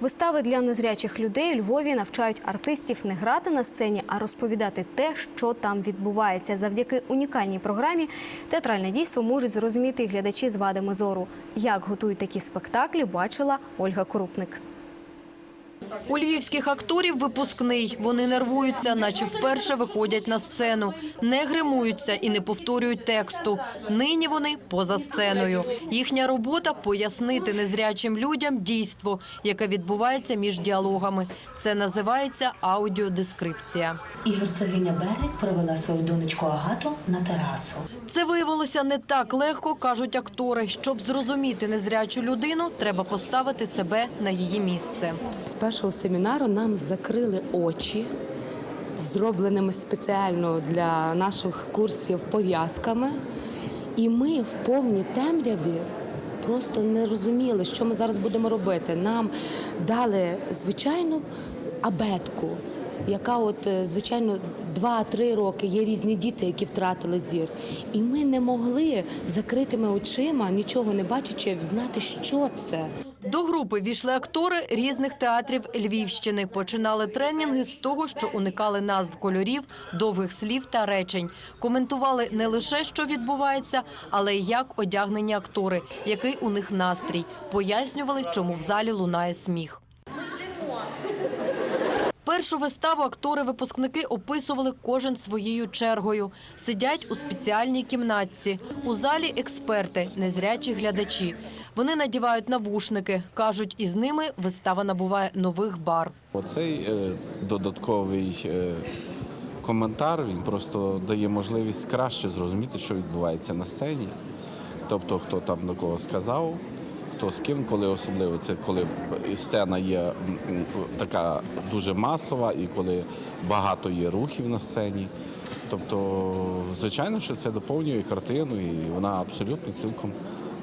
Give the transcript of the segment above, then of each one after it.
Вистави для незрячих людей у Львові навчають артистів не грати на сцені, а розповідати те, що там відбувається. Завдяки унікальній програмі театральне дійство можуть зрозуміти глядачі з вадами зору. Як готують такі спектаклі, бачила Ольга Крупник. У львівських акторів випускний. Вони нервуються, наче вперше виходять на сцену. Не гримуються і не повторюють тексту. Нині вони поза сценою. Їхня робота – пояснити незрячим людям дійство, яке відбувається між діалогами. Це називається аудіодескрипція. І герцогиня Берег провела свою донечку Агату на терасу. Це виявилося не так легко, кажуть актори. Щоб зрозуміти незрячу людину, треба поставити себе на її місце. Першого семінару нам закрили очі, зробленими спеціально для наших курсів пов'язками. І ми в повній темряві просто не розуміли, що ми зараз будемо робити. Нам дали звичайну абетку, яка, от, е, звичайно, 2-3 роки є різні діти, які втратили зір. І ми не могли закритими очима, нічого не бачачи, знати, що це. До групи війшли актори різних театрів Львівщини. Починали тренінги з того, що уникали назв кольорів, довгих слів та речень. Коментували не лише що відбувається, але й як одягнені актори, який у них настрій. Пояснювали, чому в залі лунає сміх. Першу виставу актори-випускники описували кожен своєю чергою. Сидять у спеціальній кімнатці. У залі експерти, незрячі глядачі. Вони надівають навушники. Кажуть, із ними вистава набуває нових барв. Оцей е, додатковий е, коментар він просто дає можливість краще зрозуміти, що відбувається на сцені. Тобто, хто там до кого сказав, хто з ким, коли особливо це коли сцена є така дуже масова і коли багато є рухів на сцені. Тобто, звичайно, що це доповнює картину, і вона абсолютно цілком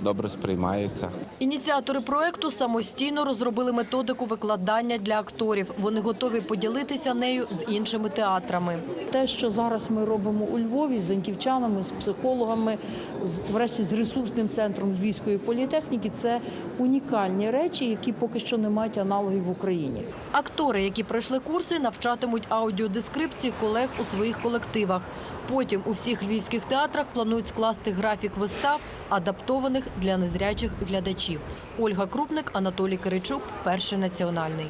добре сприймається. Ініціатори проекту самостійно розробили методику викладання для акторів. Вони готові поділитися нею з іншими театрами. Те, що зараз ми робимо у Львові з заньківчанами, з психологами, з врешті з ресурсним центром Львівської політехніки, це унікальні речі, які поки що не мають аналогів в Україні. Актори, які пройшли курси, навчатимуть аудіодескрипції колег у своїх колективах. Потім у всіх львівських театрах планують скласти графік вистав, адаптованих для незрячих глядачів. Ольга Крупник, Анатолій Киричук, перший національний.